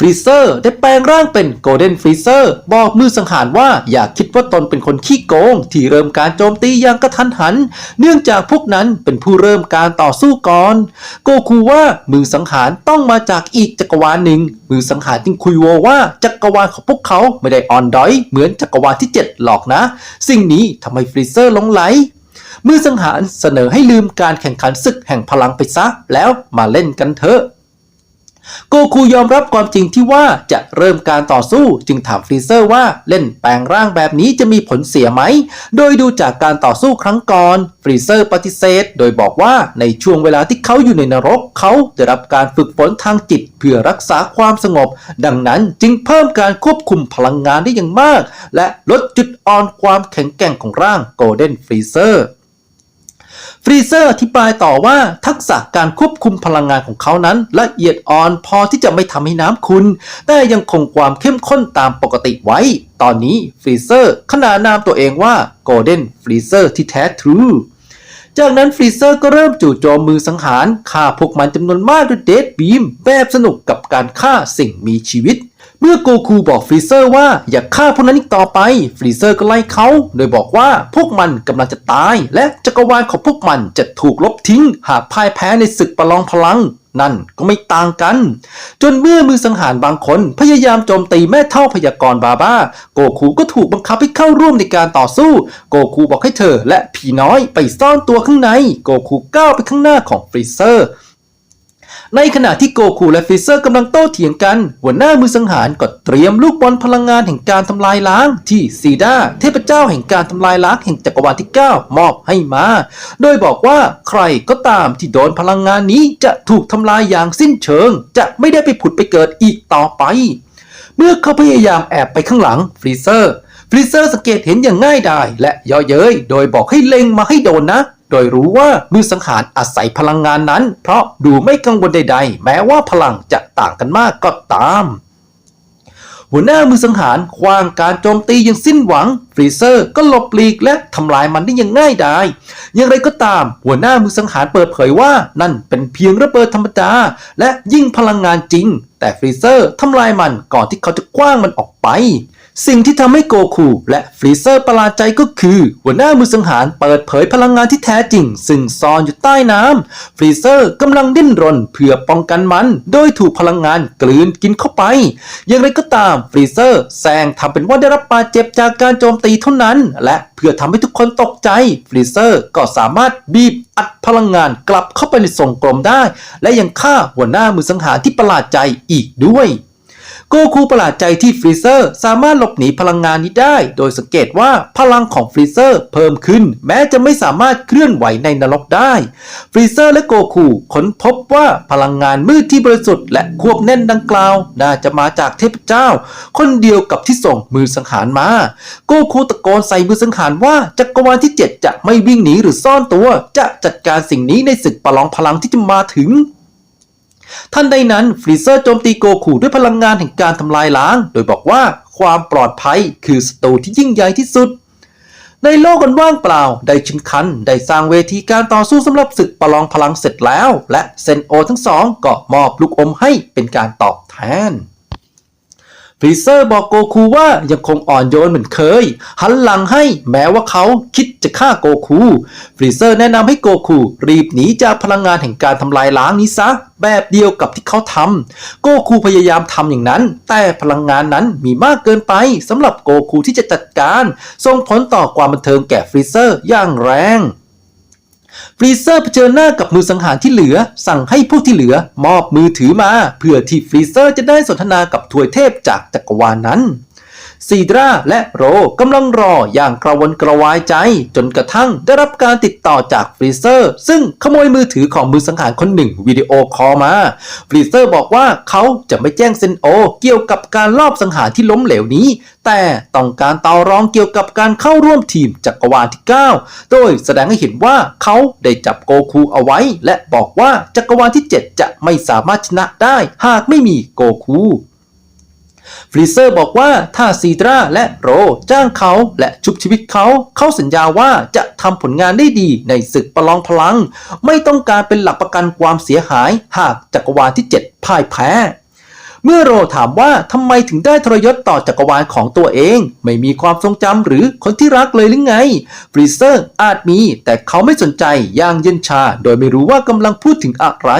ฟรีเซอร์ได้แปลงร่างเป็นโกลเด้นฟรีเซอร์บอกมือสังหารว่าอย่าคิดว่าตนเป็นคนขี้โกง ที่เริ่มการโจมตีอย่างกระทันหัน เนื่องจากพวกนั้นเป็นผู้เริ่มการต่อสู้ก่อน โกคูว่ามือสังหารต้องมาจากอีกจักรวาลหนึ่ง มือสังหารจึงคุยโวว่าจักรวาลของพวกเขาไม่ได้อ่อนด้อยเหมือนจักรวาลที่ 7 หรอกนะ สิ่งนี้ทำให้ฟรีเซอร์หลงไหลมือสังหารเสนอให้ลืมการแข่งขันศึกแห่งพลังไปซะแล้วมาเล่นกันเถอะ โกคูยอมรับความจริงที่ว่าจะเริ่มการต่อสู้จึงถามฟรีเซอร์ว่าเล่นแปลงร่างแบบนี้จะมีผลเสียไหม โดยดูจากการต่อสู้ครั้งก่อน ฟรีเซอร์ปฏิเสธ โดยบอกว่าในช่วงเวลาที่เขาอยู่ในนรก เขาได้รับการฝึกฝนทางจิตเพื่อรักษาความสงบ ดังนั้นจึงเพิ่มการควบคุมพลังงานได้อย่างมาก และลดจุดอ่อนความแข็งแกร่งของร่างโกลเด้นฟรีเซอร์ ฟรีเซอร์อธิบายต่อว่าทักษะการควบคุมพลังงานของเขานั้นละเอียดอ่อนพอที่จะไม่ทำให้น้ำขุนแต่ยังคงความเข้มข้นตามปกติไว้ ตอนนี้ฟรีเซอร์ขนานนามตัวเองว่าโกลเด้นฟรีเซอร์ที่แท้ทรูจากนั้นฟรีเซอร์ก็เริ่มจู่โจมมือสังหารฆ่าพวกมันจำนวนมากด้วยเดดบีมแบบสนุกกับการฆ่าสิ่งมีชีวิตเมื่อโกคูบอกฟรีเซอร์ว่าอย่าฆ่าพวกนั้นอีกต่อไป ฟรีเซอร์ก็ไล่เขา โดยบอกว่าพวกมันกำลังจะตาย และจักรวาลของพวกมันจะถูกลบทิ้ง หากพ่ายแพ้ในศึกประลองพลัง นั่นก็ไม่ต่างกัน จนเมื่อมือสังหารบางคน พยายามโจมตีแม่เท่าพยากรณ์บาบ้าโกคูก็ถูกบังคับให้เข้าร่วมในการต่อสู้ โกคูบอกให้เธอและผีน้อยไปซ่อนตัวข้างใน โกคูก้าวไปข้างหน้าของฟรีเซอร์ ในขณะที่โกคูและฟรีเซอร์กำลังโต้เถียงกัน หัวหน้ามือสังหารก็เตรียมลูกบอลพลังงานแห่งการทำลายล้าง ที่ซีดาเทพเจ้าแห่งการทำลายล้างแห่งจักรวาลที่ 9 มอบให้มา โดยบอกว่าใครก็ตามที่โดนพลังงานนี้จะถูกทำลายอย่างสิ้นเชิง จะไม่ได้ไปผุดไปเกิดอีกต่อไป เมื่อเขาพยายามแอบไปข้างหลังฟรีเซอร์ฟรีเซอร์สังเกตเห็นอย่างง่ายดายและย่อเย้ยโดยบอกให้เล็งมาให้โดนนะ โดยรู้ว่ามือสังหารอาศัยพลังงานนั้น เพราะดูไม่กังวลใดๆ แม้ว่าพลังจะต่างกันมากก็ตาม หัวหน้ามือสังหารคว้างการโจมตีอย่างสิ้นหวัง ฟรีเซอร์ก็หลบหลีกและทำลายมันได้อย่างง่ายดายอย่างไรก็ตาม หัวหน้ามือสังหารเปิดเผยว่านั่นเป็นเพียงระเบิดธรรมดาและยิ่งพลังงานจริง แต่ฟรีเซอร์ทำลายมันก่อนที่เขาจะกว้างมันออกไป สิ่งที่ทำให้โกคูและฟรีเซอร์ประหลาดใจก็คือ หัวหน้ามือสังหารเปิดเผยพลังงานที่แท้จริง ซึ่งซ่อนอยู่ใต้น้ำฟรีเซอร์กำลังดิ้นรนเพื่อป้องกันมัน โดยถูกพลังงานกลืนกินเข้าไป อย่างไรก็ตามฟรีเซอร์แซงทำเป็นว่าได้รับบาดเจ็บจากการโจมตีเท่านั้น และเพื่อทำให้ทุกคนตกใจฟรีเซอร์ก็สามารถบีบอัดพลังงานกลับเข้าไปในทรงกลมได้ และยังฆ่าหัวหน้ามือสังหารที่ประหลาดใจอีกด้วย โกคูประหลาดใจที่ฟรีเซอร์สามารถหลบหนีพลังงานนี้ได้ โดยสังเกตว่าพลังของฟรีเซอร์เพิ่มขึ้น แม้จะไม่สามารถเคลื่อนไหวในนรกได้ ฟรีเซอร์และโกคูค้นพบว่าพลังงานมืดที่บริสุทธิ์และควบแน่นดังกล่าว น่าจะมาจากเทพเจ้า คนเดียวกับที่ส่งมือสังหารมา โกคูตะโกนใส่มือสังหารว่าจักรวาลที่ 7 จะไม่วิ่งหนีหรือซ่อนตัว จะจัดการสิ่งนี้ในศึกประลองพลังที่จะมาถึง ท่านใดนั้นฟรีเซอร์โจมตีโกคูด้วยพลังงานแห่งการทำลายล้าง โดยบอกว่าความปลอดภัยคือศัตรูที่ยิ่งใหญ่ที่สุด ในโลกกันว่างเปล่า ไดชิงคัน ได้สร้างเวทีการต่อสู้สำหรับศึกประลองพลังเสร็จแล้ว และเซนโอทั้งสองก็มอบลูกอมให้เป็นการตอบแทน ฟรีเซอร์บอกโกคูว่ายังคงอ่อนโยนเหมือนเคย หันหลังให้แม้ว่าเขาคิดจะฆ่าโกคูฟรีเซอร์แนะนำให้โกคูรีบหนีจากพลังงานแห่งการทำลายล้างนี้ซะ แบบเดียวกับที่เขาทำโกคูพยายามทำอย่างนั้น แต่พลังงานนั้นมีมากเกินไปสำหรับโกคูที่จะจัดการ ส่งผลต่อความบันเทิงแก่ฟรีเซอร์อย่างแรง ฟรีเซอร์เผชิญหน้ากับมือสังหารที่เหลือ สั่งให้พวกที่เหลือมอบมือถือมา เพื่อที่ฟรีเซอร์จะได้สนทนากับถวยเทพจากจักรวาลนั้น ซีดราและโรกำลังรออย่างกระวนกระวายใจ จนกระทั่งได้รับการติดต่อจากฟรีเซอร์ ซึ่งขโมยมือถือของมือสังหารคนหนึ่งวิดีโอคอลมาฟรีเซอร์บอกว่าเขาจะไม่แจ้งเซนโอ เกี่ยวกับการลอบสังหารที่ล้มเหลวนี้ แต่ต้องการต่อรองเกี่ยวกับการเข้าร่วมทีมจักรวาลที่ 9 โดยแสดงให้เห็นว่าเขาได้จับโกคูเอาไว้ และบอกว่าจักรวาลที่ 7 จะไม่สามารถชนะได้ หากไม่มีโกคู ฟรีเซอร์บอกว่าถ้าซีดราและโรจ้างเขาและชุบชีวิตเขา เขาสัญญาว่าจะทำผลงานได้ดีในศึกประลองพลัง ไม่ต้องการเป็นหลักประกันความเสียหาย หากจักรวาลที่ 7 พ่ายแพ้เมื่อโรถามว่าทำไมถึงได้ทรยศต่อจักรวาลของตัวเอง ไม่มีความทรงจำหรือคนที่รักเลยหรือไงฟรีเซอร์อาจมี แต่เขาไม่สนใจอย่างเย็นชา โดยไม่รู้ว่ากำลังพูดถึงอะไร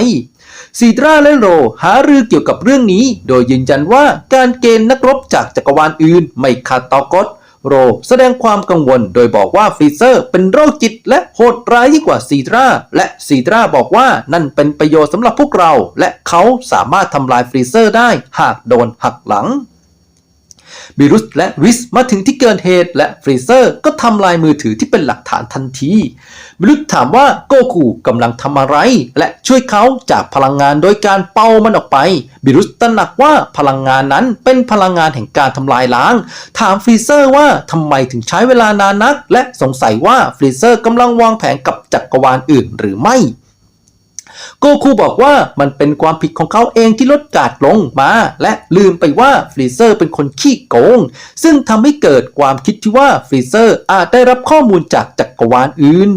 ซีดราและโรหารือเกี่ยวกับเรื่องนี้ โดยยืนยันว่าการเกณฑ์นักรบจากจักรวาลอื่นไม่ขัดต่อกฎโรแสดงความกังวลโดยบอกว่าฟรีเซอร์เป็นโรคจิตและโหดร้ายยิ่งกว่าซีดราและซีดราบอกว่านั่นเป็นประโยชน์สำหรับพวกเรา และเขาสามารถทำลายฟรีเซอร์ได้หากโดนหักหลัง บิรุสและริสมาถึงที่เกิดเหตุและฟรีเซอร์ก็ทำลายมือถือที่เป็นหลักฐานทันที บิรุสถามว่าโกคูกำลังทำอะไร และช่วยเขาจากพลังงานโดยการเป่ามันออกไป บิรุสตระหนักว่าพลังงานนั้นเป็นพลังงานแห่งการทำลายล้าง ถามฟรีเซอร์ว่าทำไมถึงใช้เวลานานนัก และสงสัยว่าฟรีเซอร์กำลังวางแผนกับจักรวาลอื่นหรือไม่ โกคูบอกว่ามันเป็นความผิดของเขาเองที่ลดการ์ดลงมา และลืมไปว่าฟรีเซอร์เป็นคนขี้โกง ซึ่งทำให้เกิดความคิดที่ว่าฟรีเซอร์อาจได้รับข้อมูลจากจักรวาลอื่น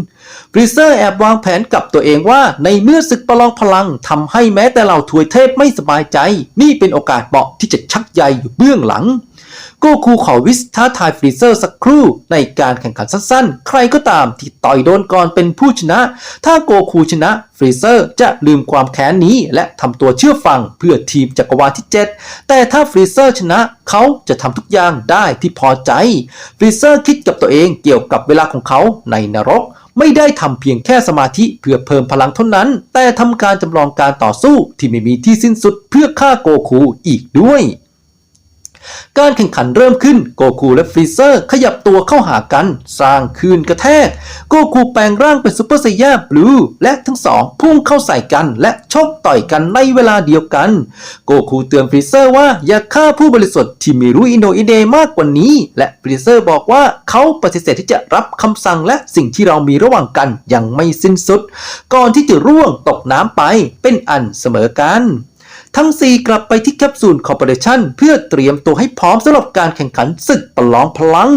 ฟรีเซอร์แอบวางแผนกับตัวเองว่า ในเมื่อศึกประลองพลังทำให้แม้แต่เราถวยเทพไม่สบายใจ นี่เป็นโอกาสเหมาะที่จะชักใยอยู่เบื้องหลัง โกคูขอวิสท้าทายฟรีเซอร์สักครู่ในการแข่งขันสั้นๆ ใครก็ตามที่ต่อยโดนก่อนเป็นผู้ชนะ ถ้าโกคูชนะฟรีเซอร์จะลืมความแค้นนี้ และทำตัวเชื่อฟังเพื่อทีมจักรวาลที่ 7 แต่ถ้าฟรีเซอร์ชนะเขาจะทำทุกอย่างได้ที่พอใจ ฟรีเซอร์คิดกับตัวเองเกี่ยวกับเวลาของเขาในนรกไม่ได้ทำเพียงแค่สมาธิเพื่อเพิ่มพลังเท่านั้น แต่ทำการจำลองการต่อสู้ที่ไม่มีที่สิ้นสุดเพื่อฆ่าโกคูอีกด้วย การแข่งขันเริ่มขึ้น โกคูและฟรีเซอร์ ขยับตัวเข้าหากัน สร้างคืนกระแทก โกคูแปลงร่างเป็นซูเปอร์ไซย่าบลูและทั้งสองพุ่งเข้าใส่กันและชกต่อยกันในเวลาเดียวกัน โกคูเตือนฟรีเซอร์ว่าอย่าฆ่าผู้บริสุทธิ์ที่มีรู้อินโดอินเดมากกว่านี้ และฟรีเซอร์บอกว่าเขาปฏิเสธที่จะรับคำสั่งและสิ่งที่เรามีระหว่างกันยังไม่สิ้นสุด ก่อนที่จะร่วงตกน้ำไปเป็นอันเสมอกัน ทั้ง 4 กลับไปที่แคปซูลคอร์ปอเรชันเพื่อเตรียมตัวให้พร้อมสำหรับการแข่งขันศึกประลองพลัง